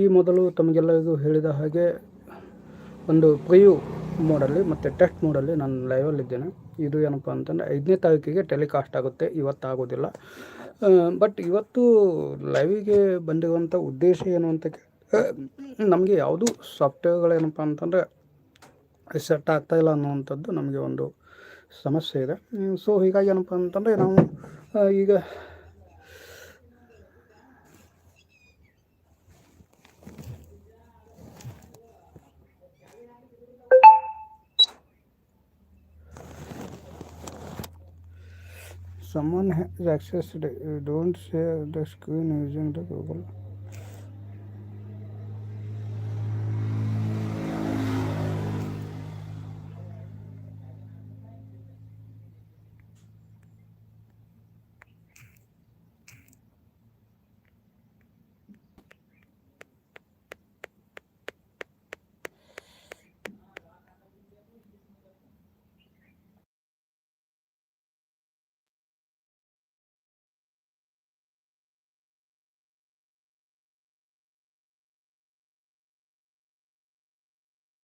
ಈ ಮೊದಲು ತಮಗೆಲ್ಲರಿಗೂ ಹೇಳಿದ ಹಾಗೆ ಒಂದು ಪ್ರಿಯು ಮೋಡಲ್ಲಿ ಮತ್ತು ಟೆಸ್ಟ್ ಮೋಡಲ್ಲಿ ನಾನು ಲೈವಲ್ಲಿದ್ದೇನೆ ಇದು ಏನಪ್ಪ ಅಂತಂದರೆ ಐದನೇ ತಾರೀಕಿಗೆ ಟೆಲಿಕಾಸ್ಟ್ ಆಗುತ್ತೆ. ಇವತ್ತು ಆಗೋದಿಲ್ಲ. ಬಟ್ ಇವತ್ತು ಲೈವಿಗೆ ಬಂದಿರುವಂಥ ಉದ್ದೇಶ ಏನು ಅಂತ ನಮಗೆ ಯಾವುದು ಸಾಫ್ಟ್ವೇರ್ಗಳೇನಪ್ಪ ಅಂತಂದರೆ ಸೆಟ್ ಆಗ್ತಾಯಿಲ್ಲ ಅನ್ನುವಂಥದ್ದು ನಮಗೆ ಒಂದು ಸಮಸ್ಯೆ ಇದೆ. ಸೊ ಹೀಗಾಗಿ ಏನಪ್ಪ ಅಂತಂದರೆ ನಾವು ಈಗ someone has accessed it. You don't share the screen using the Google.